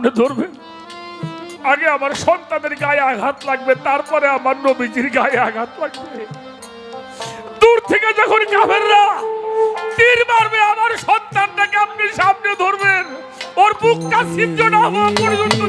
সামনে ধরবে। আগে আমার সন্তানের গায়ে আঘাত লাগবে, তারপরে আমার নবীজির গায়ে আঘাত লাগবে। দূর থেকে যখন কাফেররা তীর মারবে, আমার সন্তানটাকে আপনি সামনে ধরবেন। ওর বুকটা সিদ্ধ না হওয়া পর্যন্ত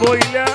বইলা